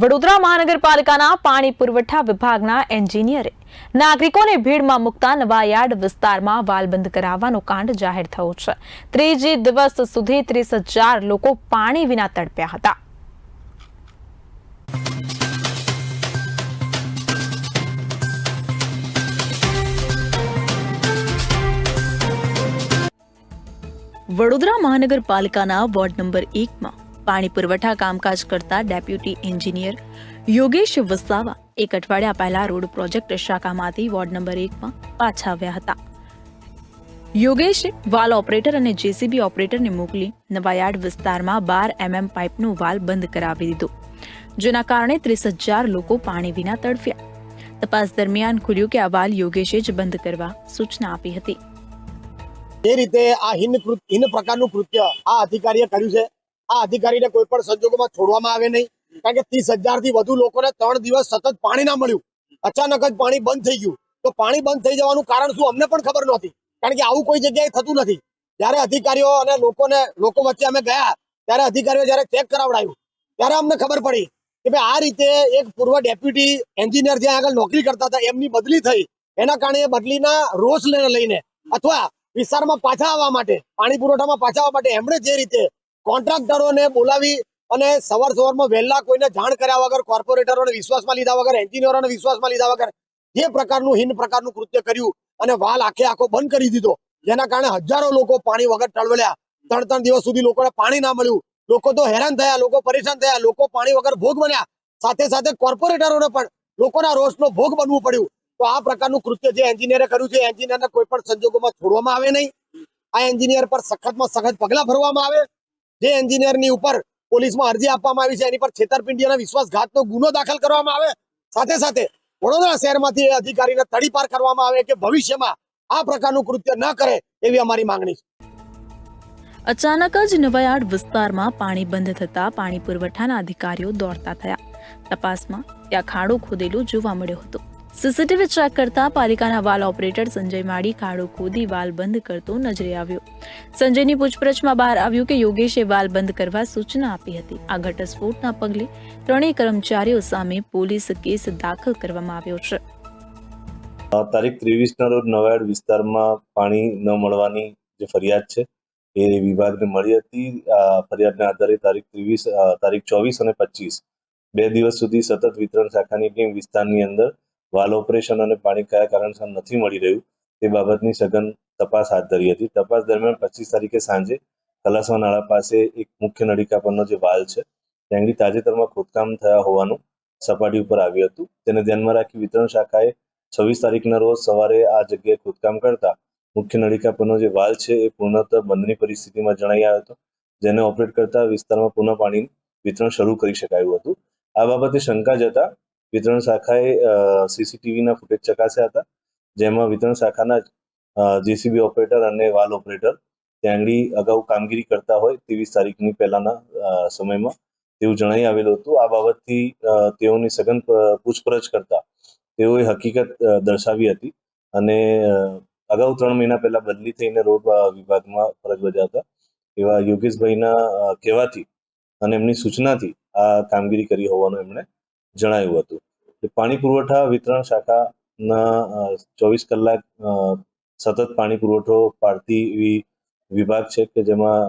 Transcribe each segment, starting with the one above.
વડોદરા મહાનગરપાલિકાના પાણી પુરવઠા વિભાગના એન્જિનિયરે નાગરિકોને ભીડમાં મુકતા નવાયાર્ડ વિસ્તારમાં વાલ કરાવવાનો કાંડ જાહેર થયો છે. ત્રીજી દિવસ સુધી ત્રીસ હજાર લોકો પાણી વિના તડપ્યા હતા. વડોદરા મહાનગરપાલિકાના વોર્ડ નંબર એકમાં પાણી પુરવઠા કામકાજ કરતા ડેપ્યુટી એન્જિનિયર યોગેશ વસાવા એક અઠવાડિયા પહેલા રોડ પ્રોજેક્ટ શાખામાંથી વોર્ડ નંબર એકમાં પાછા આવ્યા હતા. યોગેશે વાલ ઓપરેટર અને જેસીબી ઓપરેટરને મોકલી નવાયાર્ડ વિસ્તારમાં બાર એમએમ પાઇપનું વાલ બંધ કરાવી દીધું, જેના કારણે ત્રીસ હજાર લોકો પાણી વિના તડફ્યા. તપાસ દરમિયાન ખુલ્યું કે આ વાલ યોગેશે જ બંધ કરવા સૂચના આપી હતી. જે રીતે આ હિન હિન પ્રકારનું કૃત્ય આ અધિકારીએ કર્યું છે. આ અધિકારીને કોઈ પણ સંજોગોમાં છોડવામાં આવે નહીં. કારણ કે ત્રીસથી વધુ લોકોને ત્રણ દિવસ સતત પાણી ના મળ્યું. અચાનક જ પાણી બંધ થઈ ગયું. તો પાણી બંધ થઈ જવાનું કારણ શું? અમને પણ ખબર નહોતી. કારણ કે આવું કોઈ જગ્યાએ થતું નથી. જ્યારે અધિકારીઓ અને લોકોને, લોકો વચ્ચે અમે ગયા, ત્યારે અધિકારીઓ જ્યારે ચેક કરાવડાયું, ત્યારે અમને ખબર પડી કે ભાઈ, આ રીતે એક પૂર્વ ડેપ્યુટી એન્જિનિયર જ્યાં આગળ નોકરી કરતા હતા, એમની બદલી થઈ. એના કારણે બદલીના રોષ લઈને અથવા વિસ્તારમાં પાછા આવવા માટે, પાણી પુરવઠામાં પાછા આવવા માટે એમણે જે રીતે કોન્ટ્રાક્ટરોને બોલાવી અને સવાર સવારમાં વહેલા કોઈને જાણ કર્યા વગર, કોર્પોરેટરોને વિશ્વાસમાં લીધા વગર, એન્જિનિયરોને વિશ્વાસમાં લીધા વગર જે પ્રકારનું હિન પ્રકારનું કૃત્ય કર્યું અને વાલ આખે આખો બંધ કરી દીધો. જેના કારણે હજારો લોકો પાણી વગર ટળવળ્યા. ત્રણ ત્રણ દિવસ સુધી લોકોને પાણી ના મળ્યું. લોકો તો હેરાન થયા, લોકો પરેશાન થયા, લોકો પાણી વગર ભોગ બન્યા. સાથે સાથે કોર્પોરેટરોને પણ લોકોના રોષનો ભોગ બનવું પડ્યું. તો આ પ્રકારનું કૃત્ય જે એન્જિનિયરે કર્યું છે, એન્જિનિયરને કોઈ પણ સંજોગોમાં છોડવામાં આવે નહીં. આ એન્જિનિયર પર સખતમાં સખત પગલા ભરવામાં આવે. જે એન્જિનિયરની ઉપર પોલીસમાં અરજી આપવામાં આવી છે, એની પર છેતરપિંડી અને વિશ્વાસઘાતનો ગુનો દાખલ કરવામાં આવે. સાથે સાથે વડોદરા શહેરમાંથી એ અધિકારીને તડીપાર કરવામાં આવે કે ભવિષ્યમાં આ પ્રકારનું કૃત્ય ન કરે એવી અમારી માંગણી છે. અચાનક જ નવાયાર્ડ વિસ્તારમાં પાણી બંધ થતા પાણી પુરવઠાના અધિકારીઓ દોડતા થયા. તપાસમાં ત્યાં ખાડો ખોદેલો જોવા મળ્યો હતો. સીસીટીવી ચેક કરતા પાલિકાના વાલ ઓપરેટર સંજય માળી ખાડો ખોદી વાલ બંધ કરતો નજરે આવ્યો. સંજયની પૂછપરછમાં બહાર આવ્યું કે યોગેશે વાલ બંધ કરવા સૂચના આપી હતી. આ ઘટસ્ફોટના પગલે ત્રણેય કર્મચારીઓ સામે પોલીસ કેસ દાખલ કરવામાં આવ્યો છે. તારીખ ત્રેવીસના રોજ નવાડ વિસ્તારમાં પાણી ન મળવાની જે ફરિયાદ છે, એ વિભાગને મળી હતી. આ આધારે તારીખ ત્રેવીસ તારીખ ચોવીસ અને પચીસ, બે દિવસ સુધી સતત વિતરણ શાખાની ટીમ વિસ્તારની અંદર વાલ ઓપરેશન અને પાણી કયા કારણસર નથી મળી રહ્યું તે બાબતની સઘન તપાસ હાથ ધરી હતી. તપાસ દરમિયાન પચીસ તારીખે સાંજે કલાસવા નાળા પાસે એક મુખ્ય નળિકા પરનો જે વાલ છે તેની તાજેતરમાં ખોદકામ થયા હોવાનું સપાટી ઉપર આવ્યું હતું. તેને ધ્યાનમાં રાખી વિતરણ શાખાએ છવ્વીસ તારીખના રોજ સવારે આ જગ્યાએ ખોદકામ કરતા મુખ્ય નળીકા પરનો જે વાલ છે એ પૂર્ણતઃ બંધની પરિસ્થિતિમાં જણાઈ આવ્યો હતો, જેને ઓપરેટ કરતા વિસ્તારમાં પુનઃ પાણી વિતરણ શરૂ કરી શકાયું હતું. આ બાબતે શંકા જતા વિતરણ શાખાએ સીસીટીવીના ફૂટેજ ચકાસ્યા હતા, જેમાં વિતરણ શાખાના જેસીબી ઓપરેટર અને વાલ ઓપરેટર ત્યાં અગાઉ કામગીરી કરતા હોય ત્રેવીસ તારીખની પહેલાના સમયમાં તેવું જણાઈ આવેલું હતું. આ બાબતથી તેઓની સઘન પૂછપરછ કરતા તેઓએ હકીકત દર્શાવી હતી અને અગાઉ ત્રણ મહિના પહેલા બદલી થઈને રોડ વિભાગમાં ફરજ બજાવતા એવા યોગેશભાઈના કહેવાથી અને એમની સૂચનાથી આ કામગીરી કરી હોવાનું એમણે જણાવ્યું હતું. પાણી પુરવઠા વિતરણ શાખાના ચોવીસ કલાક સતત પાણી પુરવઠો પાડતી એવી વિભાગ છે કે જેમાં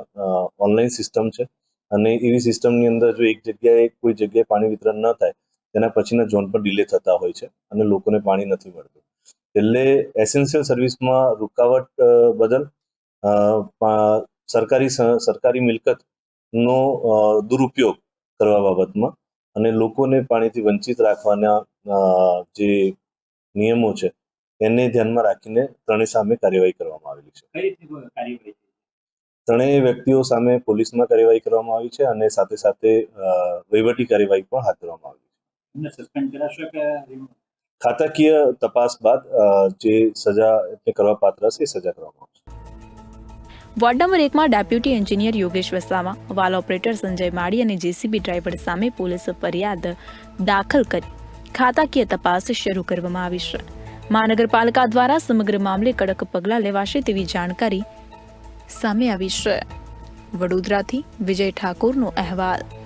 ઓનલાઈન સિસ્ટમ છે. અને એવી સિસ્ટમની અંદર જો એક જગ્યાએ કોઈ જગ્યાએ પાણી વિતરણ ન થાય, તેના પછીના ઝોન પર ડિલે થતા હોય છે અને લોકોને પાણી નથી મળતું. એટલે એસેન્શિયલ સર્વિસમાં રૂકાવટ બદલ સરકારી સરકારી મિલકતનો દુરુપયોગ કરવા બાબતમાં અને લોકોને પાણીથી વંચિત રાખવાના જે નિયમો છે એને ધ્યાનમાં રાખીને ત્રણેય સામે કાર્યવાહી કરવામાં આવેલી છે? ત્રણેય વ્યક્તિઓ સામે પોલીસમાં કાર્યવાહી કરવામાં આવી છે અને સાથે સાથે વહીવટી કાર્યવાહી પણ હાથ ધરવામાં આવી છે? ખાતાકીય તપાસ બાદ જે સજા એટલે કરવા પાત્ર છે એ સજા કરવામાં આવશે વોર્ડ નંબર એકમાં deputy engineer Yogesh Vasava, valve operator Sanjay Mali અને જેસીબી ડ્રાઈવર સામે પોલીસ ફરિયાદ દાખલ કરી. ખાતાકીય તપાસ શરૂ કરવામાં આવી છે. મહાનગરપાલિકા દ્વારા સમગ્ર મામલે કડક પગલાં લેવાશે તેવી જાણકારી સામે આવી છે. વડોદરાથી વિજય ઠાકોરનો અહેવાલ.